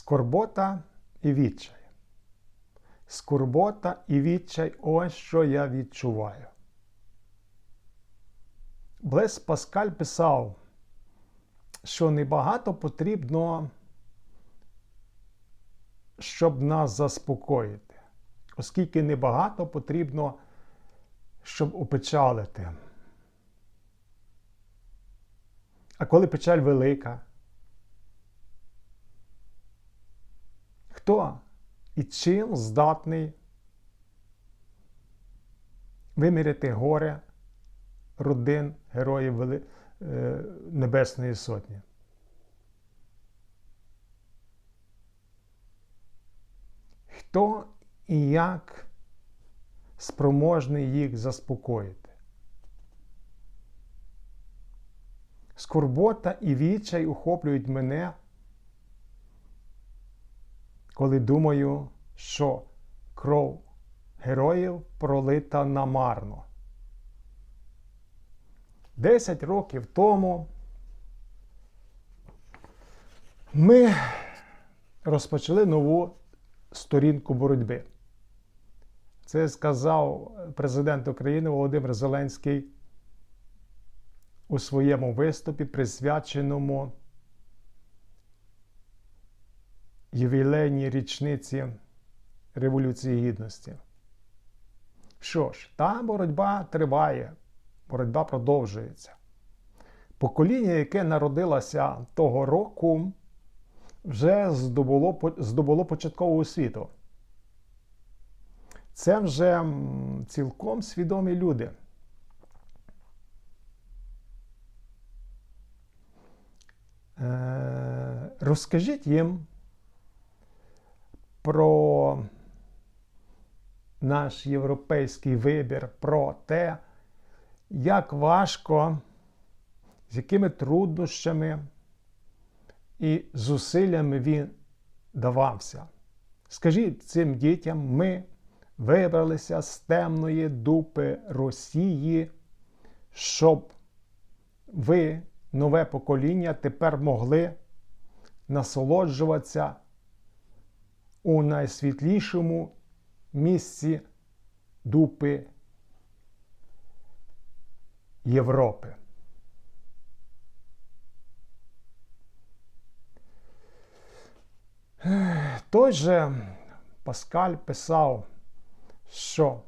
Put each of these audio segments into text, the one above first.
Скорбота і відчай. Скорбота і відчай ось що я відчуваю. Блес Паскаль писав, що небагато потрібно, щоб нас заспокоїти, оскільки небагато потрібно, щоб опечалити. А коли печаль велика, хто і чим здатний виміряти горе родин героїв Вели... е, Небесної Сотні? Хто і як спроможний їх заспокоїти? Скорбота і відчай охоплюють мене, коли думаю, що кров героїв пролита намарно. Десять років тому ми розпочали нову сторінку боротьби. Це сказав президент України Володимир Зеленський у своєму виступі, присвяченому ювілейній річниці Революції Гідності. Що ж, та боротьба триває, боротьба продовжується. Покоління, яке народилося того року, вже здобуло, здобуло початкову освіту. Це вже цілком свідомі люди. Е, розкажіть їм про наш європейський вибір, про те, як важко, з якими труднощами і зусиллями він давався. Скажіть цим дітям, ми вибралися з темної дупи Росії, щоб ви, нове покоління, тепер могли насолоджуватися у найсвітлішому місці дупи Європи. Той же Паскаль писав, що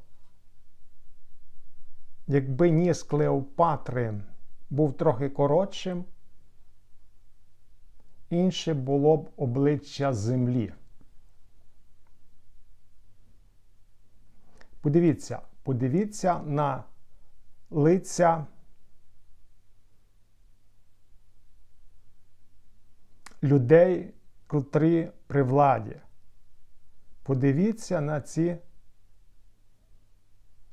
якби ніс Клеопатри був трохи коротшим, інше було б обличчя землі. Подивіться, подивіться на лиця людей, котрі при владі. Подивіться на ці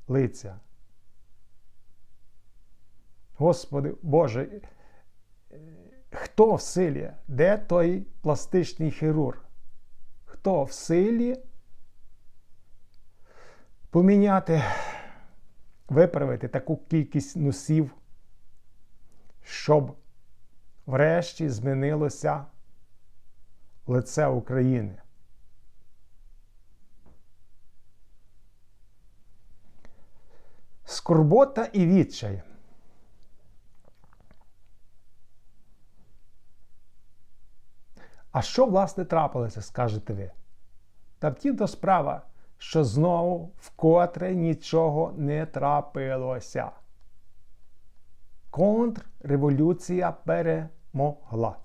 лиця. Господи Боже, хто в силі? Де той пластичний хірург? Хто в силі поміняти, виправити таку кількість носів, щоб врешті змінилося лице України? Скорбота і відчай. А що, власне, трапилося, скажете ви? Та втім то справа, що знову вкотре нічого не трапилося. Контрреволюція перемогла.